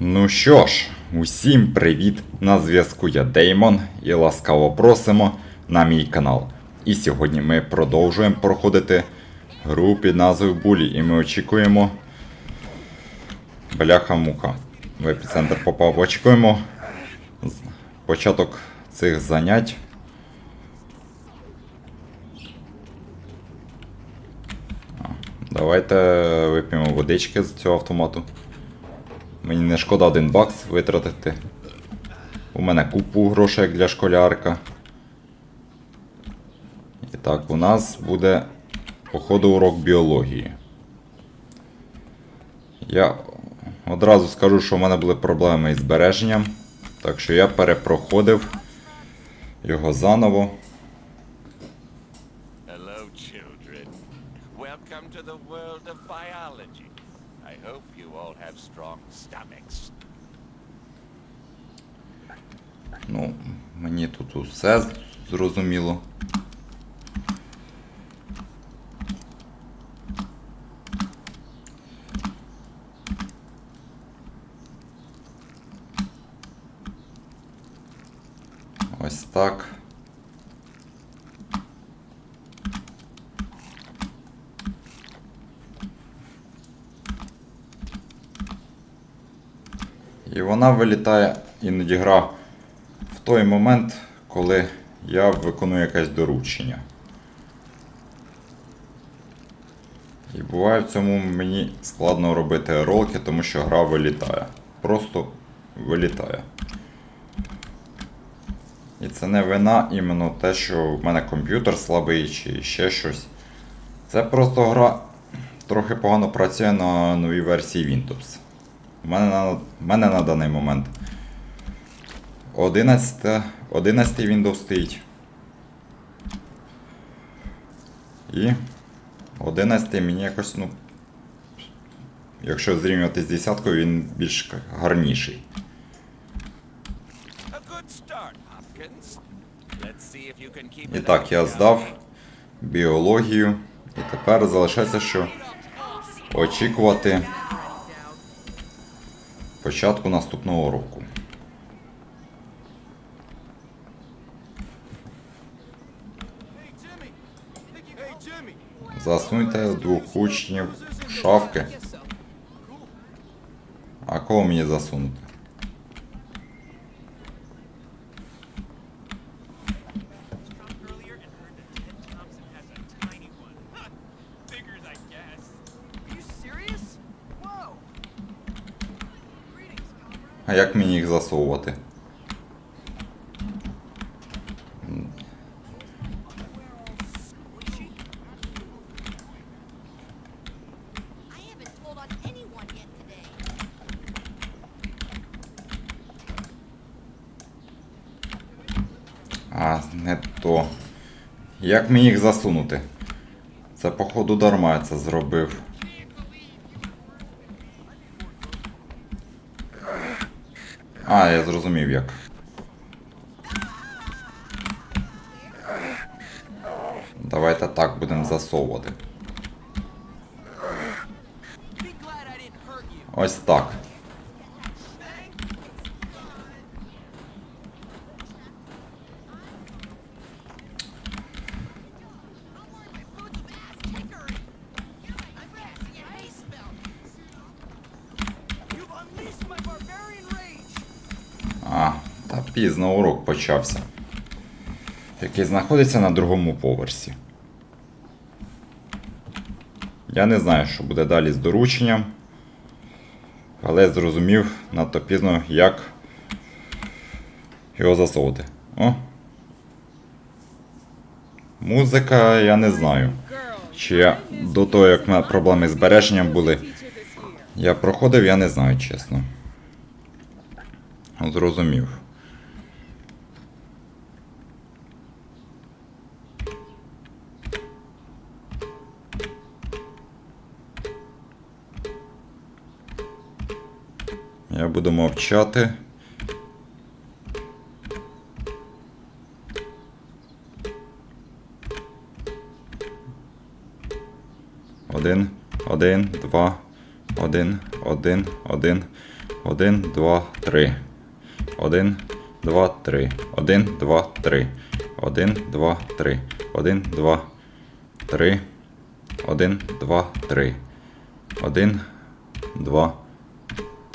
Ну що ж, усім привіт! На зв'язку я Деймон і ласкаво просимо на мій канал. І сьогодні ми продовжуємо проходити гру під назвою Булі, і ми очікуємо. Бляха-муха. В епіцентр попав. Очікуємо початок цих занять. Давайте вип'ємо водички з цього автомату. Мені не шкода один бакс витратити. У мене купу грошей для школярка. І так, у нас буде походу урок біології. Я одразу скажу, що в мене були проблеми із збереженням. Так що я перепроходив його заново. You all have strong stomachs. Ну, мені тут усе зрозуміло. Ось так. І вона вилітає іноді гра в той момент, коли я виконую якесь доручення. І буває в цьому мені складно робити ролики, тому що гра вилітає. Просто вилітає. І це не вина іменно те, що в мене комп'ютер слабий чи ще щось. Це просто гра трохи погано працює на новій версії Windows. У мене на, мене на даний момент 11, 11 Windows стоїть. І 11 мені якось, ну. Якщо зрівнювати з 10 він більш гарніший. І так, я здав біологію. І тепер залишається, що очікувати початку наступного року. Засуньте двох учнів в шафки. А кого мені засунути? А як мені їх засовувати? А, не то. Як мені їх засунути? Це походу дарма я це зробив. А, я зрозумів як. Давайте так будемо засовувати. Ось так. You've unleashed my barbarian rage. А, та пізно урок почався. Який знаходиться на другому поверсі. Я не знаю, що буде далі з дорученням. Але зрозумів надто пізно, як його засовувати. О. Музика, я не знаю. Чи я до того, як мене проблеми з збереженням були, я проходив, я не знаю, чесно. Зрозумів. Я буду мовчати. Один, один, два, один, один, один, Один, два, три. Один, два, три. Один, два, три. Один, два, три. Один, два, три. Один, два, три. Один, два,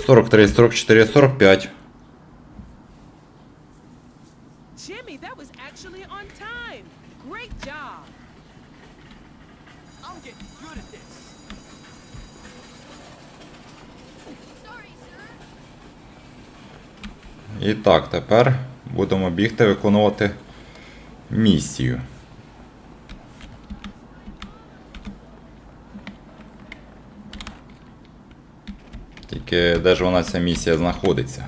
43, 44, 45. Jimmy, that was actually on time. Great job. I'm getting good at this. Sorry, sir. І так, тепер будемо бігти виконувати місію. Тільки де ж вона ця місія знаходиться?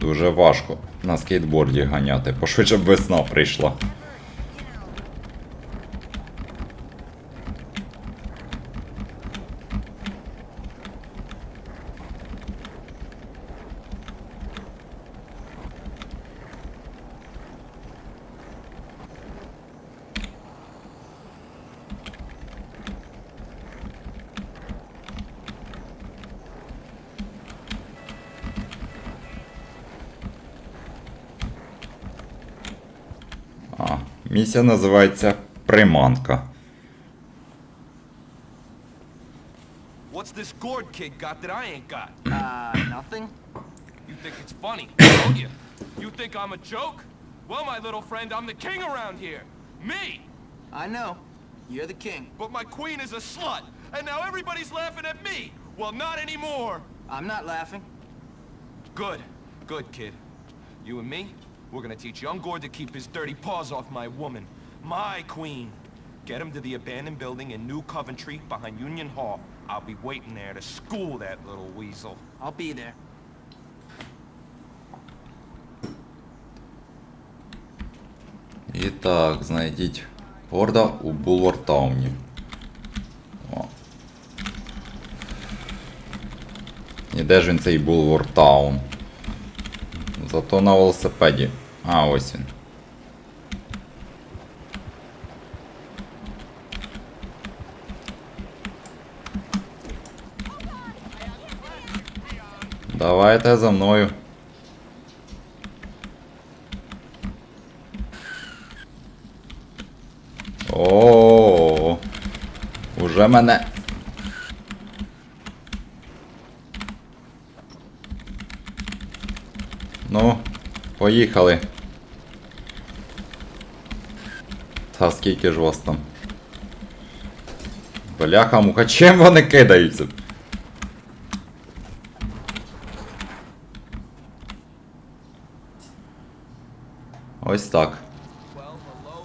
Дуже важко на скейтборді ганяти. Пошвидше б весна прийшла. місія називається Приманка. What's this gourd kid got that I ain't got? Uh, nothing? You think it's funny, don't you? You think I'm a joke? Well, my little friend, I'm the king around here. Me! I know. You're the king. But my queen is a slut, and now everybody's laughing at me. Well, not anymore. I'm not laughing. Good, good kid. You and me, we're gonna teach young Gord to keep his dirty paws off my woman, my queen. Get him to the abandoned building in New Coventry behind Union Hall. I'll be waiting there to school that little weasel. I'll be there. І так, знайдіть Горда у Булвартауні. О. І де ж він цей Булвартаун? Зато на велосипеді. А, ось він. Давайте за мною. О, уже мене. Ну, поїхали. Та скільки ж вас там? Бляха, муха, чим вони кидаються? Ось так. Well, hello,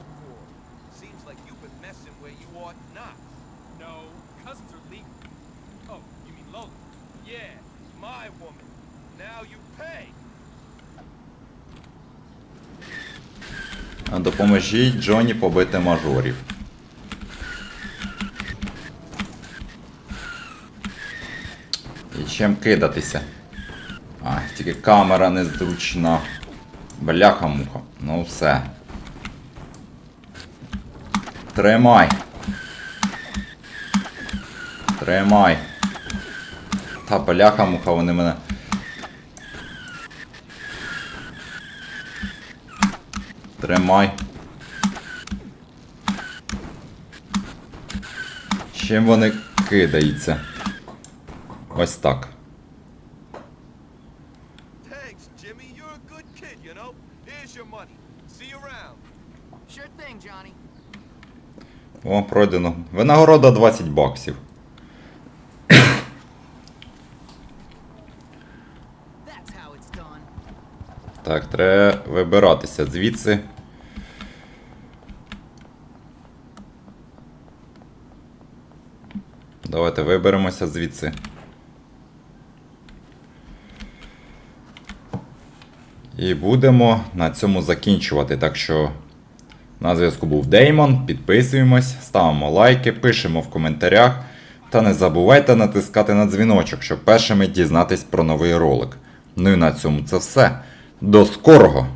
Gord. Допоможіть Джоні побити мажорів. І чим кидатися? А, тільки камера незручна. Бляха-муха. Ну все. Тримай. Тримай. Та бляха-муха, вони мене. Тримай. Чим вони кидаються? Ось так. О, пройдено. Винагорода 20 баксів. Так, треба вибиратися звідси. Давайте виберемося звідси. І будемо на цьому закінчувати. Так що на зв'язку був Деймон. Підписуємось, ставимо лайки, пишемо в коментарях. Та не забувайте натискати на дзвіночок, щоб першими дізнатись про новий ролик. Ну і на цьому це все. До скорого!